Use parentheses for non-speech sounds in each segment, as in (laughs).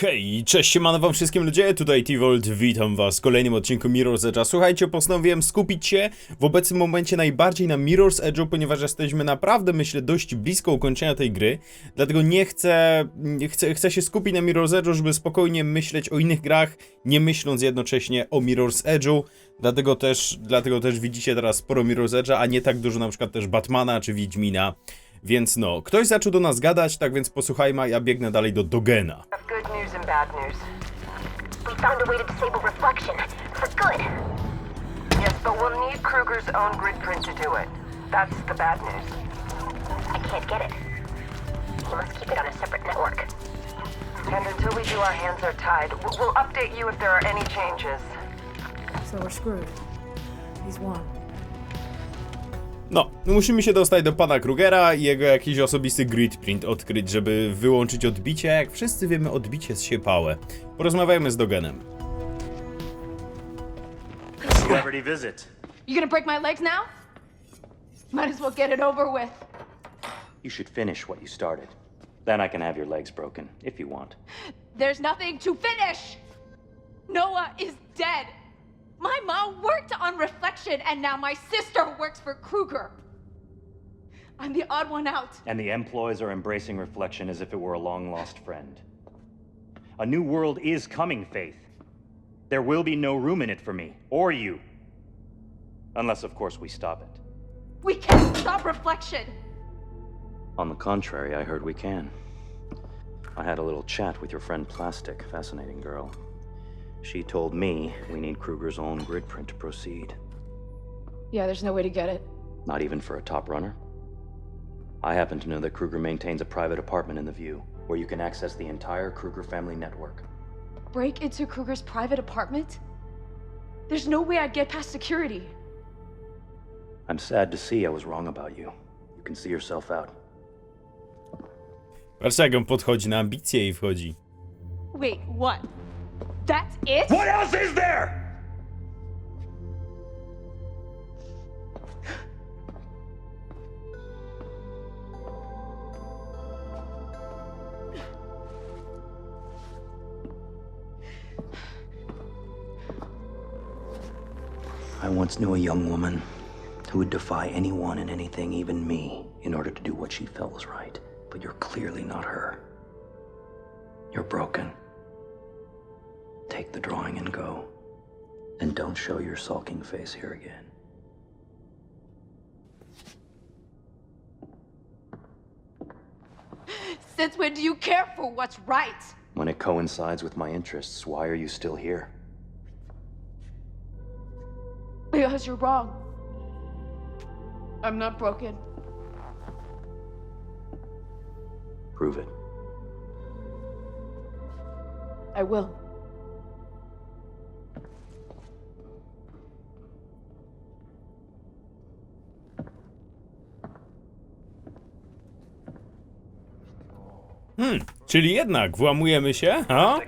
Hej, cześć, siemano wam wszystkim ludzie, tutaj T-Volt, witam was w kolejnym odcinku Mirror's Edge'a. Słuchajcie, postanowiłem skupić się w obecnym momencie najbardziej na Mirror's Edge'u, ponieważ jesteśmy naprawdę, myślę, dość blisko ukończenia tej gry, dlatego nie chcę, chcę, chcę się skupić na Mirror's Edge'u, żeby spokojnie myśleć o innych grach, nie myśląc jednocześnie o Mirror's Edge'u, dlatego też, dlatego też widzicie teraz sporo Mirror's Edge'a, a nie tak dużo na przykład też Batmana czy Wiedźmina. Więc no, ktoś zaczął do nas gadać, tak więc posłuchajmy, a ja biegnę dalej do Dogena. To disable reflection. For good. Yes, but we'll need Kruger's own grid print to do it. That's the bad news. I can't get it. He must keep it on a separate network. And until we do, our hands are tied. We'll update you if there are any changes. So we're screwed. He's won. No, musimy się dostać do pana Krugera i jego jakiś osobisty grid print odkryć, żeby wyłączyć odbicie. Jak wszyscy wiemy, odbicie jest siepałe. Porozmawiajmy z Dogenem. Celebrity visit. You gonna break my legs now? Might as well get it over with. You should finish what you started. Then I can have your legs broken, if you want. There's nothing to finish! Noah is dead! My mom worked on Reflection, and now my sister works for Kruger. I'm the odd one out. And the employees are embracing reflection as if it were a long lost friend. A new world is coming, Faith. There will be no room in it for me, or you. Unless, of course, we stop it. We can't stop Reflection! On the contrary, I heard we can. I had a little chat with your friend Plastic, fascinating girl. She told me we need Kruger's own grid print to proceed. Yeah, there's no way to get it. Not even for a top runner? I happen to know that Kruger maintains a private apartment in the View, where you can access the entire Kruger family network. Break into Kruger's private apartment? There's no way I'd get past security. I'm sad to see I was wrong about you. You can see yourself out. Patrzcie jak on podchodzi na ambicje i wchodzi. Wait, what? That's it? What else is there? I once knew a young woman who would defy anyone and anything, even me, in order to do what she felt was right. But you're clearly not her. You're broken. Take the drawing and go. And don't show your sulking face here again. Since when do you care for what's right? When it coincides with my interests, why are you still here? Because you're wrong. I'm not broken. Prove it. I will. Czyli jednak, włamujemy się, a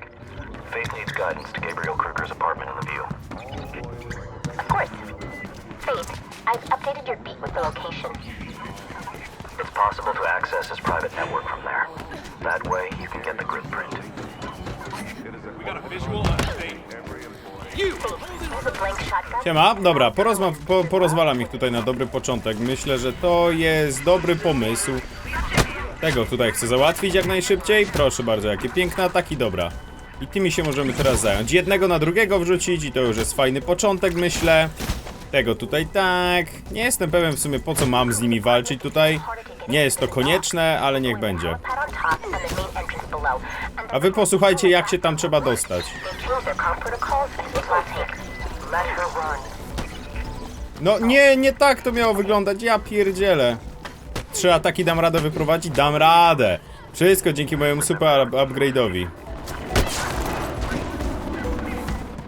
shotgun. Siema, dobra, porozma po porozwalam ich tutaj na dobry początek. Myślę, że to jest dobry pomysł. Tego tutaj chcę załatwić jak najszybciej. Proszę bardzo, jakie piękne ataki, dobra. I tymi się możemy teraz zająć. Jednego na drugiego wrzucić i to już jest fajny początek, myślę. Tego tutaj tak. Nie jestem pewien w sumie po co mam z nimi walczyć tutaj. Nie jest to konieczne, ale niech będzie. A wy posłuchajcie jak się tam trzeba dostać. No nie, nie tak to miało wyglądać, ja pierdzielę. Trzy ataki dam radę wyprowadzić? Dam radę. Wszystko dzięki mojemu super up- upgrade'owi.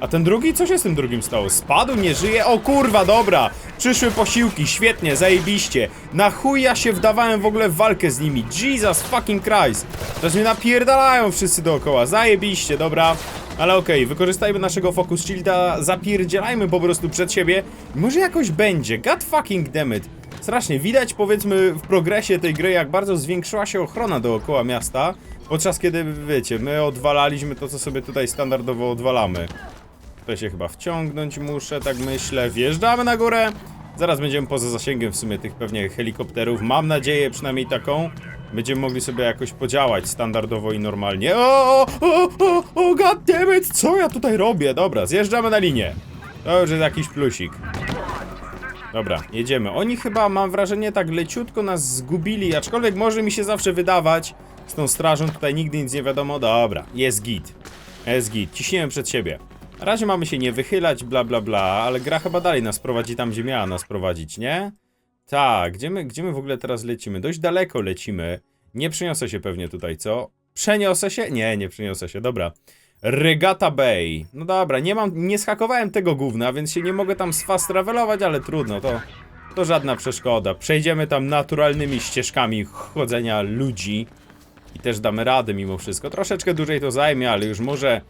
A ten drugi? Co się z tym drugim stało? Spadł? Nie żyje? O kurwa, dobra! Przyszły posiłki, świetnie, zajebiście. Na chuj ja się wdawałem w ogóle w walkę z nimi. Jesus fucking Christ. Teraz mnie napierdalają wszyscy dookoła. Zajebiście, dobra. Ale okej, wykorzystajmy naszego focus shielda, zapierdzielajmy po prostu przed siebie. Może jakoś będzie. God fucking damn it. Strasznie widać powiedzmy w progresie tej gry, jak bardzo zwiększyła się ochrona dookoła miasta. Podczas kiedy, wiecie, my odwalaliśmy to, co sobie tutaj standardowo odwalamy. Tutaj się chyba wciągnąć muszę, tak myślę. Wjeżdżamy na górę. Zaraz będziemy poza zasięgiem w sumie tych pewnie helikopterów. Mam nadzieję przynajmniej taką. Będziemy mogli sobie jakoś podziałać standardowo i normalnie. O, o, o, o, o goddammit, co ja tutaj robię? Dobra, zjeżdżamy na linię. To już jest jakiś plusik. Dobra, jedziemy. Oni chyba, mam wrażenie, tak leciutko nas zgubili, aczkolwiek może mi się zawsze wydawać, z tą strażą tutaj nigdy nic nie wiadomo. Dobra, jest git. Jest git, ciśniemy przed siebie. Na razie mamy się nie wychylać, bla bla bla, ale gra chyba dalej nas prowadzi tam, gdzie miała nas prowadzić, nie? Tak, gdzie my, gdzie my w ogóle teraz lecimy? Dość daleko lecimy. Nie przeniosę się pewnie tutaj, co? Przeniosę się? Nie, nie przeniosę się, dobra. Regatta Bay. No dobra, nie mam, nie schakowałem tego gówna, więc się nie mogę tam sfast travelować, ale trudno, to, to żadna przeszkoda. Przejdziemy tam naturalnymi ścieżkami chodzenia ludzi i też damy radę mimo wszystko. Troszeczkę dłużej to zajmie, ale już może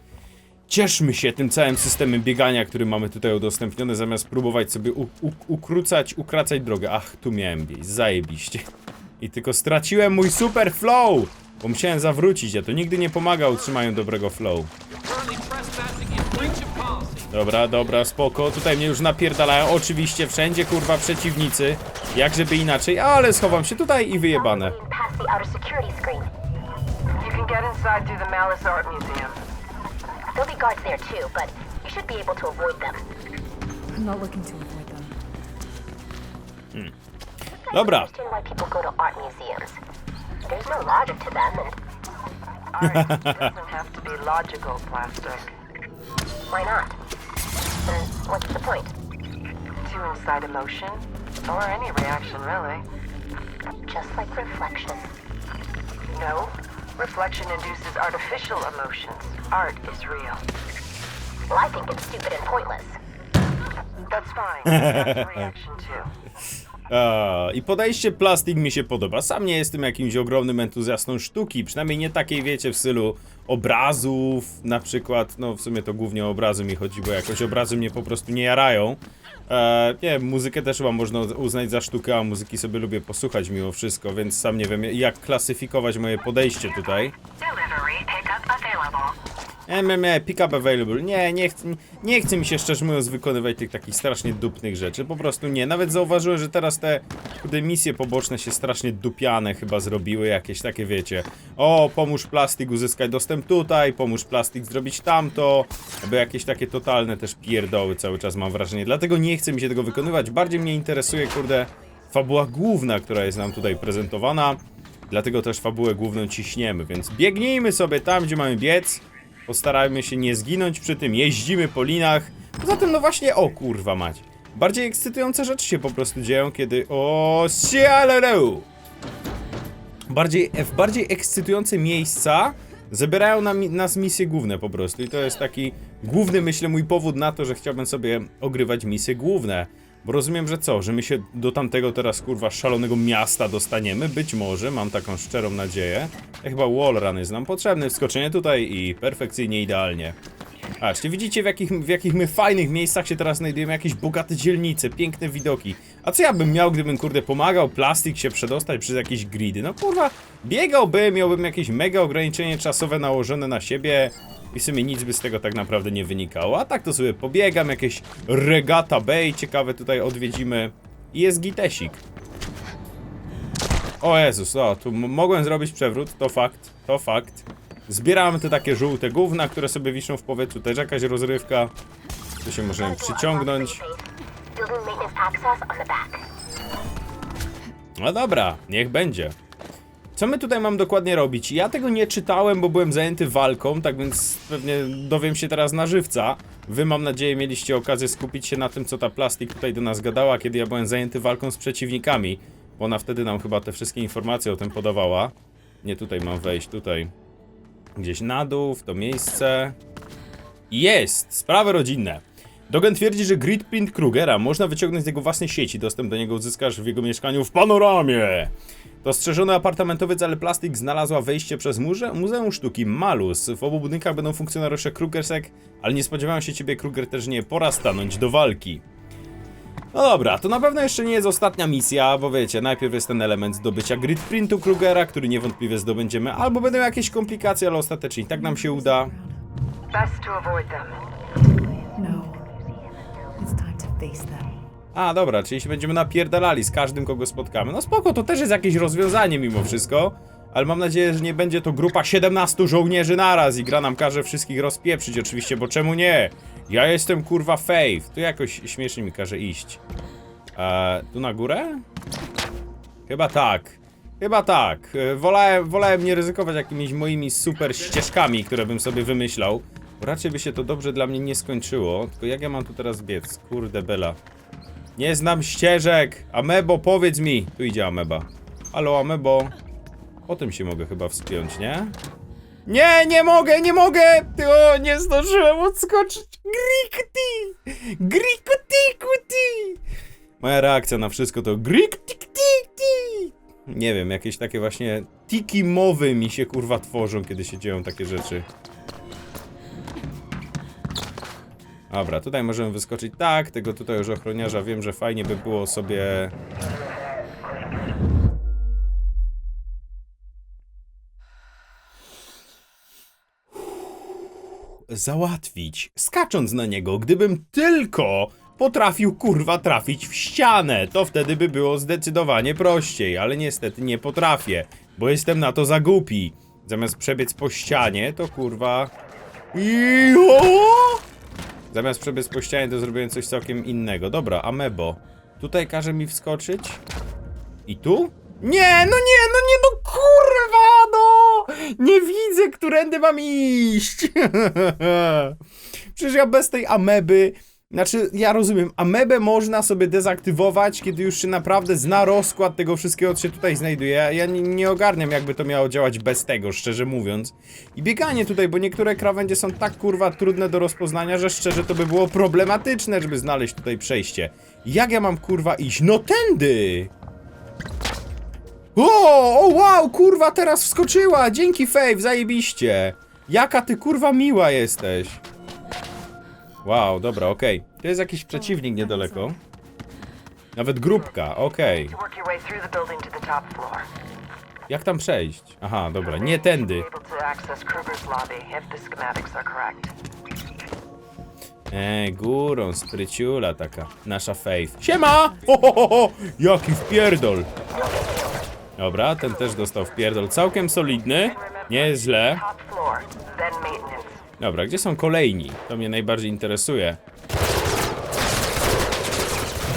cieszmy się tym całym systemem biegania, który mamy tutaj udostępniony, zamiast próbować sobie ukrócać, ukracać drogę. Ach, tu miałem bieć, zajebiście. I tylko straciłem mój super flow, bo musiałem zawrócić, a to nigdy nie pomaga utrzymaniu dobrego flow. Dobra, dobra, spoko. Tutaj mnie już napierdalają. Oczywiście wszędzie kurwa przeciwnicy. Jak żeby inaczej, ale schowam się tutaj i wyjebane. I Dobra. no (laughs) why not? What's the point? To incite emotion, or any reaction, really. Just like reflection. No, reflection induces artificial emotions. Art is real. Well, I think it's stupid and pointless. That's fine. (laughs) That's reaction too. I podejście plastik mi się podoba. Sam nie jestem jakimś ogromnym entuzjastą sztuki, przynajmniej nie takiej, wiecie, w stylu obrazów, na przykład, no w sumie to głównie o obrazy mi chodzi, bo jakoś obrazy mnie po prostu nie jarają. E, nie muzykę też chyba można uznać za sztukę, a muzyki sobie lubię posłuchać mimo wszystko, więc sam nie wiem jak klasyfikować moje podejście tutaj. Delivery available. MMA, pick up available. Nie, nie, ch nie chce mi się szczerze mówiąc wykonywać tych takich strasznie dupnych rzeczy. Po prostu nie. Nawet zauważyłem, że teraz te, te misje poboczne się strasznie dupiane chyba zrobiły. Jakieś takie wiecie. O, pomóż plastik uzyskać dostęp tutaj, pomóż plastik zrobić tamto. Aby jakieś takie totalne też pierdoły cały czas mam wrażenie. Dlatego nie chce mi się tego wykonywać. Bardziej mnie interesuje, kurde, fabuła główna, która jest nam tutaj prezentowana. Dlatego też fabułę główną ciśniemy, więc biegnijmy sobie tam, gdzie mamy biec. Postarajmy się nie zginąć przy tym, jeździmy po linach. Poza tym, no właśnie, o kurwa mać. Bardziej ekscytujące rzeczy się po prostu dzieją, kiedy... O, sialero! Bardziej, w bardziej ekscytujące miejsca zabierają nam, nas misje główne po prostu. I to jest taki główny, myślę, mój powód na to, że chciałbym sobie ogrywać misje główne. Bo rozumiem, że co, że my się do tamtego teraz kurwa szalonego miasta dostaniemy? Być może, mam taką szczerą nadzieję. Ja chyba wallrun jest nam potrzebny, wskoczenie tutaj i perfekcyjnie, idealnie. Czy widzicie w jakich, w jakich my fajnych miejscach się teraz znajdujemy? Jakieś bogate dzielnice, piękne widoki. A co ja bym miał, gdybym kurde pomagał plastik się przedostać przez jakieś gridy? No kurwa, biegałbym, miałbym jakieś mega ograniczenie czasowe nałożone na siebie i w sumie nic by z tego tak naprawdę nie wynikało. A tak to sobie pobiegam, jakieś Regatta Bay ciekawe tutaj odwiedzimy i jest gitesik. O Jezus, o, tu mogłem zrobić przewrót, to fakt, to fakt. Zbieramy te takie żółte gówna, które sobie wiszą w powietrzu, też jakaś rozrywka. Tu się możemy przyciągnąć. No dobra, niech będzie. Co my tutaj mam dokładnie robić? Ja tego nie czytałem, bo byłem zajęty walką, tak więc pewnie dowiem się teraz na żywca. Wy mam nadzieję mieliście okazję skupić się na tym, co ta plastik tutaj do nas gadała, kiedy ja byłem zajęty walką z przeciwnikami. Bo ona wtedy nam chyba te wszystkie informacje o tym podawała. Nie tutaj mam wejść, tutaj. Gdzieś na dół, w to miejsce. Jest! Sprawy rodzinne. Dogen twierdzi, że grid print Krugera można wyciągnąć z jego własnej sieci. Dostęp do niego uzyskasz w jego mieszkaniu w panoramie. To strzeżony apartamentowiec, ale plastik znalazła wejście przez murze, Muzeum Sztuki Malus. W obu budynkach będą funkcjonariusze Krugersek, ale nie spodziewają się ciebie, Kruger, też nie. Pora stanąć do walki. No dobra, to na pewno jeszcze nie jest ostatnia misja, bo wiecie, najpierw jest ten element zdobycia grid printu Krugera, który niewątpliwie zdobędziemy, albo będą jakieś komplikacje, ale ostatecznie i tak nam się uda. Best to avoid them. No. It's time to face them. A, dobra, czyli się będziemy napierdalali z każdym, kogo spotkamy. No spoko, to też jest jakieś rozwiązanie mimo wszystko. Ale mam nadzieję, że nie będzie to grupa 17 żołnierzy naraz i gra nam każe wszystkich rozpieprzyć oczywiście, bo czemu nie? Ja jestem kurwa Faith. Tu jakoś śmiesznie mi każe iść. Eee, tu na górę? Chyba tak. Chyba tak. E, Wolałem, wolałem nie ryzykować jakimiś moimi super ścieżkami, które bym sobie wymyślał. Raczej by się to dobrze dla mnie nie skończyło. Tylko jak ja mam tu teraz biec? Kurde bela. Nie znam ścieżek! Amebo, powiedz mi! Tu idzie Ameba. Halo, Amebo. O tym się mogę chyba wspiąć, nie? Nie, nie mogę, nie mogę! Ty, O, nie zdążyłem odskoczyć! Grikuti, kuti! Moja reakcja na wszystko to grikuti! Nie wiem, jakieś takie właśnie tiki mowy mi się kurwa tworzą, kiedy się dzieją takie rzeczy. Dobra, tutaj możemy wyskoczyć tak, tego tutaj już ochroniarza wiem, że fajnie by było sobie... Załatwić, skacząc na niego, gdybym tylko potrafił kurwa trafić w ścianę, to wtedy by było zdecydowanie prościej, ale niestety nie potrafię, bo jestem na to za głupi. Zamiast przebiec po ścianie, to kurwa... Ioo! Zamiast przebiec po ścianie, to zrobiłem coś całkiem innego. Dobra, Amebo. Tutaj każe mi wskoczyć. I tu? Nie, no nie, no nie, no! Nie widzę, którędy mam iść. (laughs) Przecież ja bez tej ameby... Znaczy, ja rozumiem, amebę można sobie dezaktywować, kiedy już się naprawdę zna rozkład tego wszystkiego, co się tutaj znajduje. Ja nie, nie ogarniam, jakby to miało działać bez tego, szczerze mówiąc. I bieganie tutaj, bo niektóre krawędzie są tak kurwa trudne do rozpoznania, że szczerze to by było problematyczne, żeby znaleźć tutaj przejście. Jak ja mam kurwa iść? No tędy! O, o wow, kurwa teraz wskoczyła! Dzięki Fave, zajebiście! Jaka ty kurwa miła jesteś! Wow, dobra, okej. To jest jakiś przeciwnik niedaleko. Nawet grupka, okej. To work your way through the building to the top floor. Jak tam przejść? Aha, dobra, nie tędy. Able to access Kruger's lobby if the schematics are correct. Eee, górą, spryciula taka. Nasza Faith. Siema! Ho, ho, ho, ho! Jaki wpierdol! Dobra, ten też dostał wpierdol. Całkiem solidny. Nie jest źle. Top floor, then maintenance. Dobra, gdzie są kolejni? To mnie najbardziej interesuje.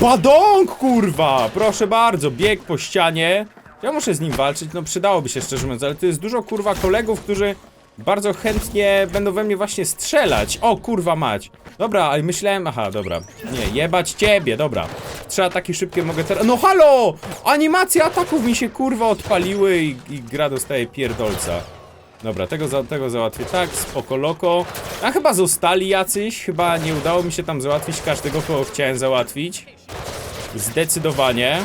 Badong, kurwa! Proszę bardzo, bieg po ścianie. Ja muszę z nim walczyć, no przydałoby się szczerze mówiąc, ale to jest dużo kurwa kolegów, którzy bardzo chętnie będą we mnie właśnie strzelać. O kurwa mać. Dobra, ale myślałem, aha, dobra. Nie, jebać ciebie, dobra. Trzy ataki szybkie mogę teraz. No halo! Animacje ataków mi się kurwa odpaliły i, i gra dostaje pierdolca. Dobra, tego, za, tego załatwię tak, spoko loko. A chyba zostali jacyś, chyba nie udało mi się tam załatwić każdego, kogo chciałem załatwić. Zdecydowanie.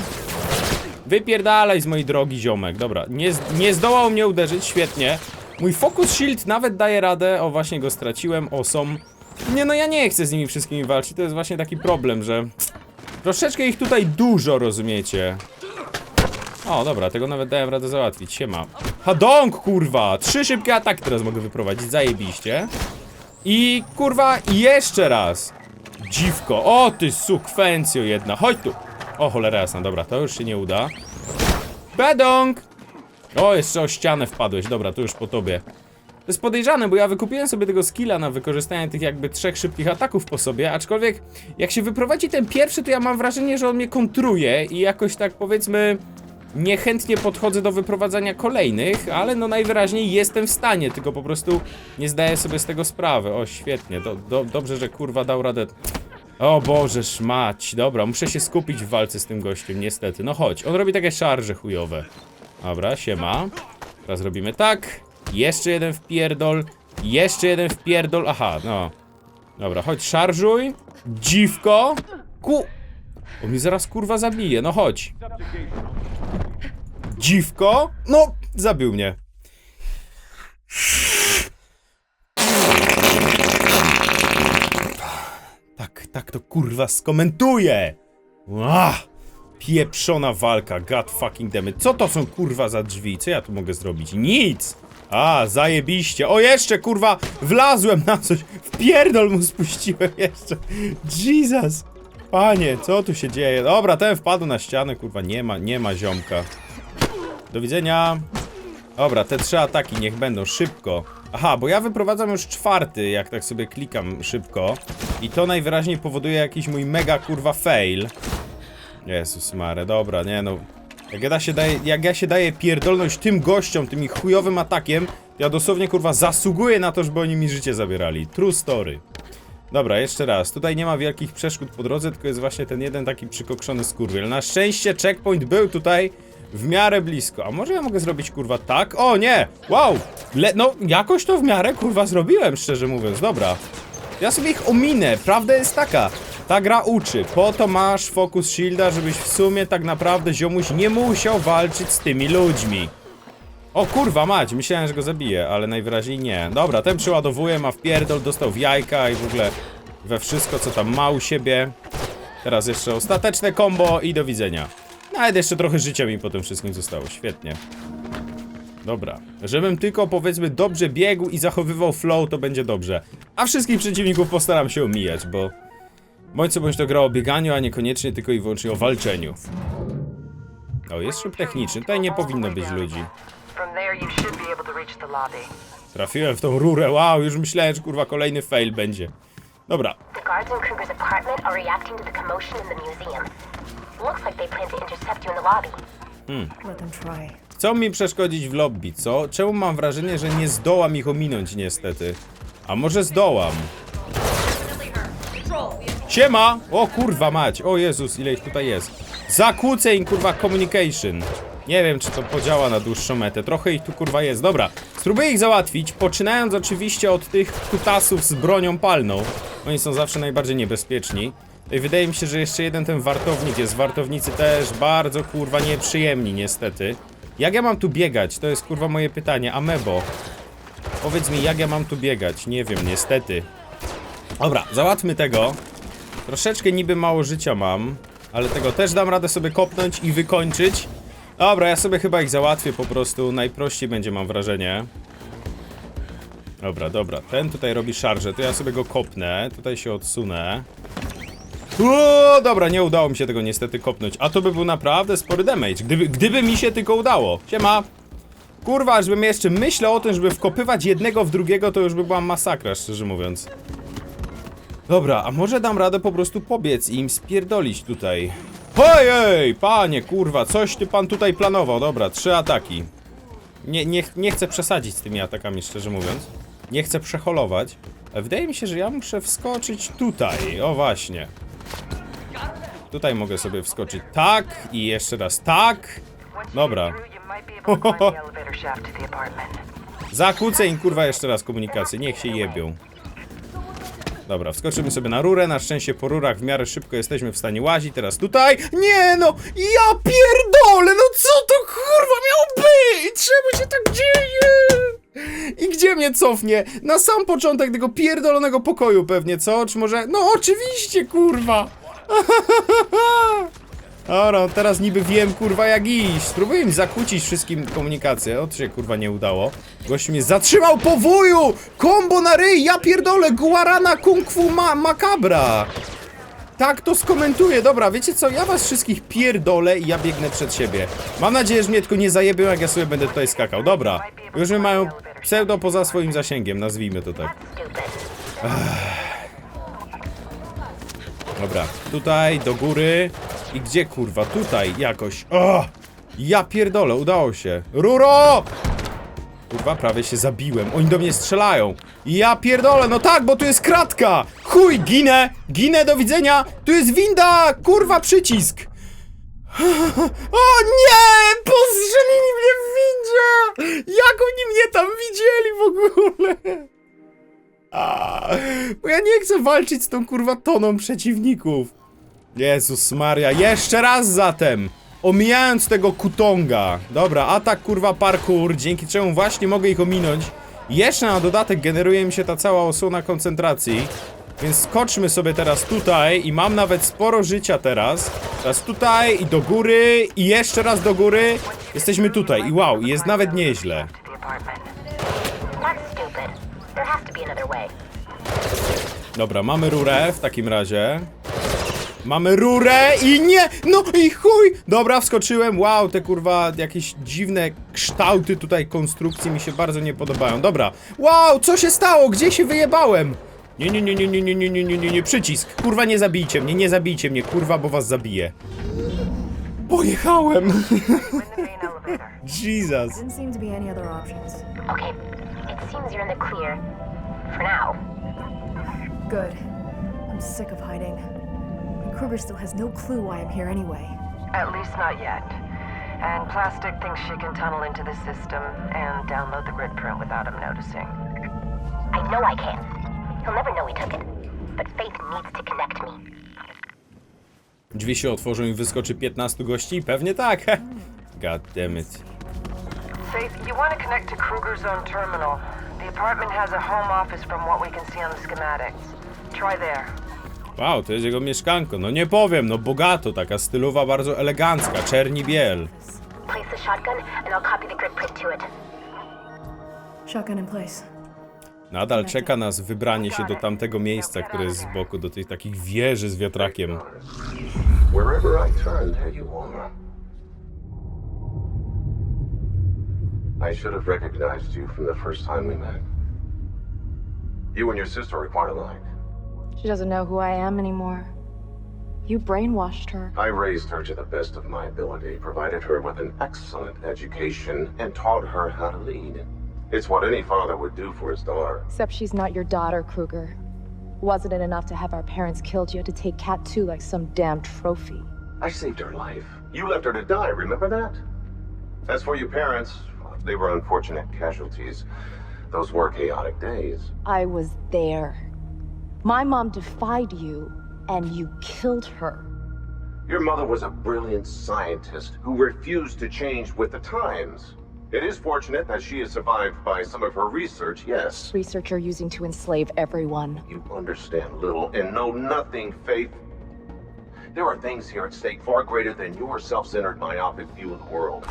Wypierdalaj z mojej drogi ziomek, dobra. Nie, nie zdołał mnie uderzyć, świetnie. Mój focus shield nawet daje radę, o właśnie go straciłem, o są. Nie no, ja nie chcę z nimi wszystkimi walczyć, to jest właśnie taki problem, że... Troszeczkę ich tutaj dużo, rozumiecie. O, dobra, tego nawet dałem radę załatwić, siema. Hadong, kurwa! Trzy szybkie ataki teraz mogę wyprowadzić, zajebiście. I, kurwa, jeszcze raz. Dziwko, o ty sukwencjo jedna, chodź tu. O, cholera jasna, dobra, to już się nie uda. Bedong! O, jeszcze o ścianę wpadłeś, dobra, to już po tobie. To jest podejrzane, bo ja wykupiłem sobie tego skilla na wykorzystanie tych jakby trzech szybkich ataków po sobie, aczkolwiek jak się wyprowadzi ten pierwszy, to ja mam wrażenie, że on mnie kontruje i jakoś tak powiedzmy niechętnie podchodzę do wyprowadzania kolejnych, ale no najwyraźniej jestem w stanie, tylko po prostu nie zdaję sobie z tego sprawy. O, świetnie, do, do, dobrze, że kurwa dał radę. O Boże, szmać. Dobra, muszę się skupić w walce z tym gościem, niestety. No chodź, on robi takie szarże chujowe. Dobra, siema. Teraz robimy tak. Jeszcze jeden wpierdol. Jeszcze jeden wpierdol. Aha, no. Dobra, chodź, szarżuj. Dziwko. Ku... On mi zaraz kurwa zabije, no chodź. Dziwko. No, zabił mnie. Tak, tak to kurwa skomentuję. Ach, pieprzona walka, god fucking damn Co to są kurwa za drzwi? Co ja tu mogę zrobić? Nic! A, zajebiście. O, jeszcze kurwa wlazłem na coś. W pierdol mu spuściłem (laughs) jeszcze. Jesus. Panie, co tu się dzieje? Dobra, ten wpadł na ścianę, kurwa, nie ma, nie ma ziomka. Do widzenia. Dobra, te trzy ataki niech będą szybko. Aha, bo ja wyprowadzam już czwarty, jak tak sobie klikam szybko. I to najwyraźniej powoduje jakiś mój mega kurwa fail. Jezus Mare, dobra, nie no. Jak ja, się daję, jak ja się daję pierdolność tym gościom, tym ich chujowym atakiem, ja dosłownie kurwa zasługuję na to, żeby oni mi życie zabierali. True story. Dobra, jeszcze raz. Tutaj nie ma wielkich przeszkód po drodze, tylko jest właśnie ten jeden taki przykokszony skurwiel. Na szczęście checkpoint był tutaj w miarę blisko. A może ja mogę zrobić kurwa tak? O nie! Wow! Le no, jakoś to w miarę kurwa zrobiłem, szczerze mówiąc. Dobra. Ja sobie ich ominę. Prawda jest taka. Ta gra uczy. Po to masz focus shielda, żebyś w sumie tak naprawdę ziomuś nie musiał walczyć z tymi ludźmi. O kurwa mać, myślałem, że go zabiję, ale najwyraźniej nie. Dobra, ten przeładowuje, ma w pierdol, dostał w jajka i w ogóle we wszystko, co tam ma u siebie. Teraz jeszcze ostateczne combo i do widzenia. Nawet jeszcze trochę życia mi po tym wszystkim zostało, świetnie. Dobra, żebym tylko powiedzmy dobrze biegł i zachowywał flow, to będzie dobrze. A wszystkich przeciwników postaram się omijać, bo... Bądź co bądź to gra o bieganiu, a niekoniecznie tylko i wyłącznie o walczeniu. O, jest szyb techniczny, tutaj nie powinno być ludzi. Trafiłem w tą rurę, wow, już myślałem, że kurwa kolejny fail będzie. Dobra, The chcą mi przeszkodzić w lobby, co? Czemu mam wrażenie, że nie zdołam ich ominąć niestety? A może zdołam? Siema! O kurwa mać, o Jezus, ile ich tutaj jest. Zakłóceń, kurwa, communication. Nie wiem, czy to podziała na dłuższą metę. Trochę ich tu kurwa jest. Dobra, spróbuję ich załatwić, poczynając oczywiście od tych kutasów z bronią palną. Oni są zawsze najbardziej niebezpieczni. I wydaje mi się, że jeszcze jeden ten wartownik jest. Wartownicy też bardzo kurwa nieprzyjemni niestety. Jak ja mam tu biegać? To jest kurwa moje pytanie. Amebo. Powiedz mi, jak ja mam tu biegać? Nie wiem, niestety. Dobra, załatwmy tego. Troszeczkę niby mało życia mam, ale tego też dam radę sobie kopnąć i wykończyć. Dobra, ja sobie chyba ich załatwię po prostu. Najprościej będzie, mam wrażenie. Dobra, dobra. Ten tutaj robi szarże, to ja sobie go kopnę. Tutaj się odsunę. O, dobra, nie udało mi się tego niestety kopnąć. A to by był naprawdę spory damage. Gdyby, gdyby mi się tylko udało. Siema. Kurwa, żebym jeszcze myślał o tym, żeby wkopywać jednego w drugiego, to już by była masakra, szczerze mówiąc. Dobra, a może dam radę po prostu pobiec i im spierdolić tutaj. Ojej, panie, kurwa, coś ty pan tutaj planował. Dobra, trzy ataki. Nie, nie, nie chcę przesadzić z tymi atakami, szczerze mówiąc. Nie chcę przeholować. Ale wydaje mi się, że ja muszę wskoczyć tutaj. O, właśnie. Tutaj mogę sobie wskoczyć tak i jeszcze raz tak. Dobra. (laughs) im kurwa jeszcze raz komunikację, niech się jebią. Dobra, wskoczymy sobie na rurę, na szczęście po rurach w miarę szybko jesteśmy w stanie łazić, teraz tutaj. Nie no, ja pierdolę, no co to kurwa miało być? Czemu się tak dzieje? I gdzie mnie cofnie? Na sam początek tego pierdolonego pokoju pewnie, co? Czy może... No oczywiście, kurwa! (laughs) Dobra, teraz niby wiem, kurwa, jak iść. Spróbuję im zakłócić wszystkim komunikację. O, to się, kurwa, nie udało. Gość mnie zatrzymał po wuju! Kombo na ryj! Ja pierdolę! Guarana Kung Fu ma Makabra! Tak to skomentuję. Dobra, wiecie co? Ja was wszystkich pierdolę i ja biegnę przed siebie. Mam nadzieję, że mnie tylko nie zajebią, jak ja sobie będę tutaj skakał. Dobra. Już mnie mają pseudo poza swoim zasięgiem, nazwijmy to tak. Stupid. Dobra, tutaj, do góry. I gdzie kurwa? Tutaj jakoś. O! Ja pierdolę, udało się. Ruro! Kurwa, prawie się zabiłem. Oni do mnie strzelają. Ja pierdolę, no tak, bo tu jest kratka! Chuj, ginę! Ginę, do widzenia! Tu jest winda! Kurwa, przycisk! (laughs) O nie! Postrzelili mnie w windzie! Jak oni mnie tam widzieli w ogóle? A, bo ja nie chcę walczyć z tą kurwa toną przeciwników. Jezus Maria, jeszcze raz zatem! Omijając tego kutonga. Dobra, atak kurwa parkour, dzięki czemu właśnie mogę ich ominąć. Jeszcze na dodatek generuje mi się ta cała osłona koncentracji. Więc skoczmy sobie teraz tutaj i mam nawet sporo życia teraz. Teraz tutaj i do góry i jeszcze raz do góry. Jesteśmy tutaj i wow, jest nawet nieźle. That's stupid. There has to be another way. Dobra, mamy rurę w takim razie. Mamy rurę i nie! No i chuj! Dobra, wskoczyłem. Wow, te kurwa jakieś dziwne kształty tutaj konstrukcji mi się bardzo nie podobają. Dobra. Wow, co się stało? Gdzie się wyjebałem? Nie, nie, nie, nie, nie, nie, nie, nie, nie, nie, nie, przycisk. Kurwa, nie zabijcie mnie, nie zabijcie mnie, kurwa, bo was zabiję. Pojechałem! (laughs) Jesus. Didn't seem to be any other options. Okay, it seems you're in the clear. For now. Good. I'm sick of hiding. And Kruger still has no clue why I'm here anyway. At least not yet. And Plastic thinks she can tunnel into the system and download the grid print without him noticing. I know I can. He'll never know he took it. But Faith needs to connect me. Drzwi się otworzą i wyskoczy 15 gości? Pewnie tak. (laughs) God damn it. Faith, you want to connect to Kruger's own terminal. The apartment has a home office from what we can see on the schematics. Wow, to jest jego mieszkanko. No nie powiem, no bogato, taka stylowa, bardzo elegancka, czerni biel. Nadal czeka nas wybranie się do tamtego miejsca, które jest z boku, do tych takich wieży z wiatrakiem. I should have recognized you from the first time we met. You and your sister are quite alike. She doesn't know who I am anymore. You brainwashed her. I raised her to the best of my ability, provided her with an excellent education, and taught her how to lead. It's what any father would do for his daughter. Except she's not your daughter, Kruger. Wasn't it enough to have our parents killed? You had to take Cat too like some damn trophy. I saved her life. You left her to die, remember that? As for your parents, they were unfortunate casualties. Those were chaotic days. I was there. My mom defied you, and you killed her. Your mother was a brilliant scientist who refused to change with the times. It is fortunate that she is survived by some of her research, yes. Research you're using to enslave everyone. You understand little and know nothing, Faith. There are things here at stake far greater than your self-centered myopic view of the world.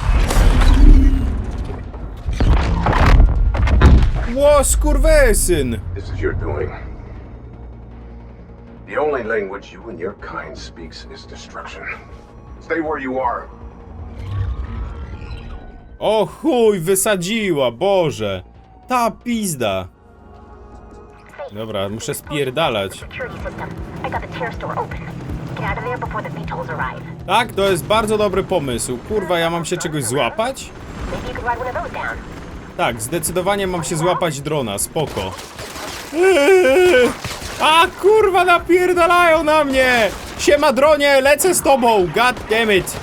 Ło, skurwesyn! This is your doing. The only language you and your kind speaks is destruction. Stay where you are. O chuj, wysadziła, Boże! Ta pizda! Dobra, muszę spierdalać. Tak, to jest bardzo dobry pomysł. Kurwa, ja mam się czegoś złapać? Tak, zdecydowanie mam się złapać drona, spoko. Eee! A kurwa, napierdalają na mnie! Siema dronie, lecę z tobą, god damn it!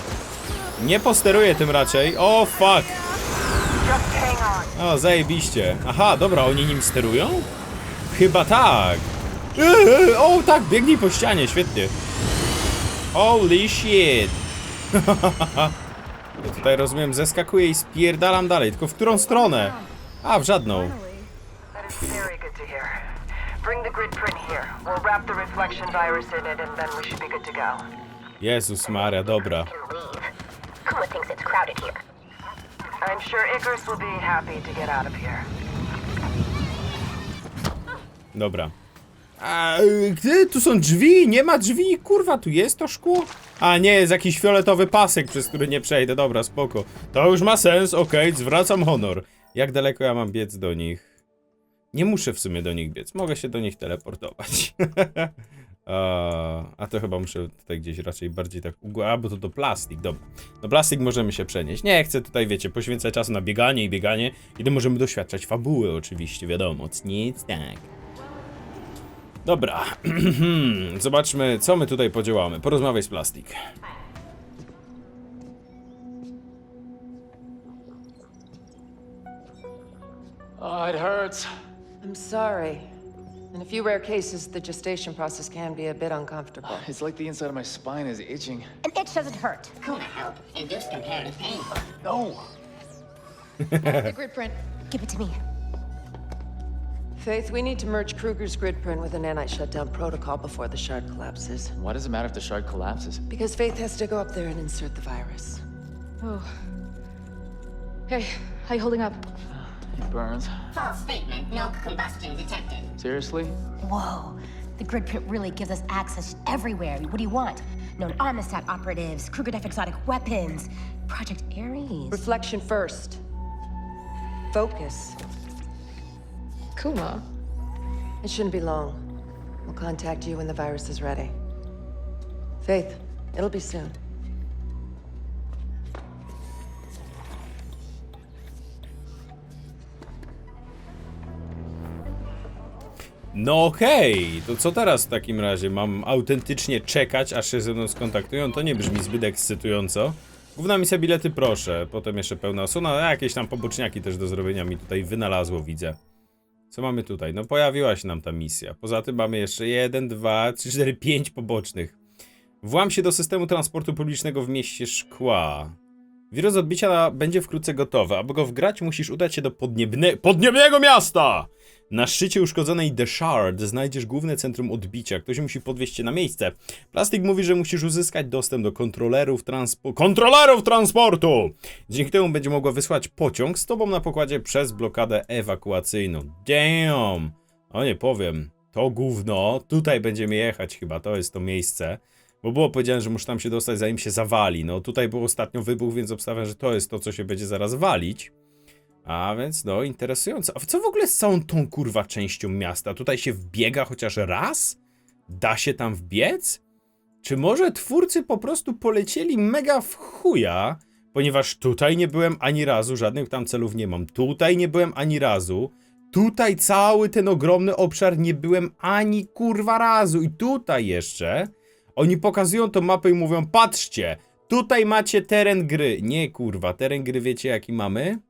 Nie posteruję tym raczej, o fuck! Hang on. O, zajebiście. Aha, dobra, oni nim sterują? Chyba tak. Eee, o, tak, biegnij po ścianie, świetnie. Holy shit. (laughs) Ja tutaj rozumiem, zeskakuję i spierdalam dalej, tylko w którą stronę? A, w żadną. That Bring the grid print here. We'll wrap the reflection virus in it and then we should be good to go. Jezus Maria, dobra. Kuma thinks it's crowded here. I'm sure Icarus will be happy to get out of here. Dobra. A, y, gdy tu są drzwi? Nie ma drzwi? Kurwa, tu jest to szkło? A nie, jest jakiś fioletowy pasek, przez który nie przejdę. Dobra, spoko. To już ma sens, okej, zwracam honor. Jak daleko ja mam biec do nich? Nie muszę w sumie do nich biec. Mogę się do nich teleportować. (laughs) a, to chyba muszę tutaj gdzieś raczej bardziej tak. A, bo to do plastik, dobra. Do plastik możemy się przenieść. Nie chcę tutaj, wiecie, poświęcać czasu na bieganie i bieganie. I to możemy doświadczać fabuły oczywiście, wiadomo. Nic tak. Dobra, (clears throat) zobaczmy, co my tutaj podziałamy. Porozmawiaj z plastik. Oh, it hurts. I'm sorry. In a few rare cases, the gestation process can be a bit uncomfortable. (sighs) It's like the inside of my spine is itching. An itch doesn't hurt. No! the grid print. Give it to me. Faith, we need to merge Kruger's grid print with the nanite shutdown protocol before the shard collapses. Why does it matter if the shard collapses? Because Faith has to go up there and insert the virus. Oh. Hey, how you holding up? It burns. False statement. No combustion detected. Seriously? Whoa. The grid print really gives us access everywhere. What do you want? Known Amistad operatives, Kruger Def exotic weapons, Project Ares. Reflection first. Focus. Kuma. It shouldn't be long. We'll contact you when the virus is ready. Faith, it'll be soon. No okej, to co teraz w takim razie? Mam autentycznie czekać, aż się ze mną skontaktują? To nie brzmi zbyt ekscytująco. Główna misja bilety proszę, potem jeszcze pełna osłona, a jakieś tam poboczniaki też do zrobienia mi tutaj wynalazło, widzę. Co mamy tutaj? No pojawiła się nam ta misja. Poza tym mamy jeszcze 1, 2, 3, 4, 5 pobocznych. Włam się do systemu transportu publicznego w mieście Szkła. Wirus odbicia będzie wkrótce gotowy. Aby go wgrać, musisz udać się do podniebne... podniebnego miasta! Na szczycie uszkodzonej The Shard znajdziesz główne centrum odbicia. Ktoś musi podwieźć cię na miejsce. Plastik mówi, że musisz uzyskać dostęp do kontrolerów transpo... kontrolerów transportu! Dzięki temu będzie mogła wysłać pociąg z tobą na pokładzie przez blokadę ewakuacyjną. Damn! O nie powiem. To gówno. Tutaj będziemy jechać chyba. To jest to miejsce. Bo było powiedziane, że muszę tam się dostać zanim się zawali. No tutaj był ostatnio wybuch, więc obstawiam, że to jest to, co się będzie zaraz walić. A więc no, interesujące. A co w ogóle z całą tą kurwa częścią miasta? Tutaj się wbiega chociaż raz? Da się tam wbiec? Czy może twórcy po prostu polecieli mega w chuja? Ponieważ tutaj nie byłem ani razu, żadnych tam celów nie mam. Tutaj nie byłem ani razu. Tutaj cały ten ogromny obszar nie byłem ani kurwa razu. I tutaj jeszcze oni pokazują tą mapę i mówią: Patrzcie, tutaj macie teren gry. Nie kurwa, teren gry wiecie jaki mamy?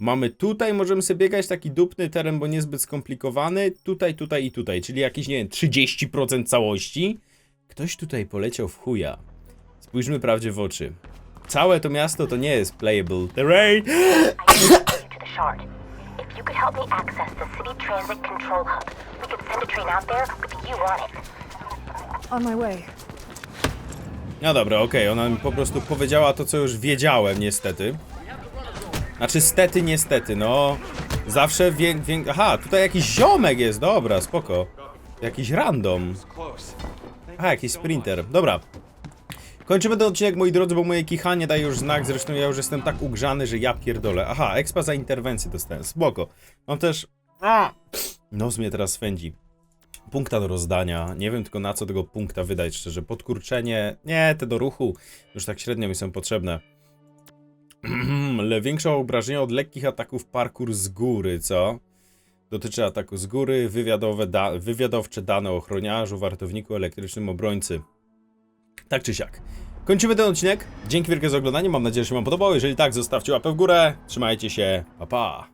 Mamy tutaj, możemy sobie biegać taki dupny teren, bo niezbyt skomplikowany. Tutaj, tutaj i tutaj, czyli jakieś, nie wiem, 30% całości. Ktoś tutaj poleciał w chuja. Spójrzmy prawdzie w oczy. Całe to miasto to nie jest playable terrain. No dobra, okej, ona mi po prostu powiedziała to, co już wiedziałem, niestety. Znaczy, stety, niestety, no. Zawsze wię... wię... Aha, tutaj jakiś ziomek jest, dobra, spoko. Jakiś random. Aha, jakiś sprinter, dobra. Kończymy ten odcinek, moi drodzy, bo moje kichanie daje już znak, zresztą ja już jestem tak ugrzany, że ja pierdolę. Aha, expa za interwencję dostałem, spoko. Mam też... A! Nos mnie teraz swędzi. Punkta do rozdania. Nie wiem tylko na co tego punkta wydać, szczerze. Podkurczenie. Nie, te do ruchu. Już tak średnio mi są potrzebne. Ale większe obrażenia od lekkich ataków parkour z góry, co? Dotyczy ataku z góry, wywiadowe da wywiadowcze dane o ochroniarzu, wartowniku, elektrycznym obrońcy. Tak czy siak. Kończymy ten odcinek. Dzięki wielkie za oglądanie. Mam nadzieję, że się Wam podobało. Jeżeli tak, zostawcie łapę w górę. Trzymajcie się. Pa pa.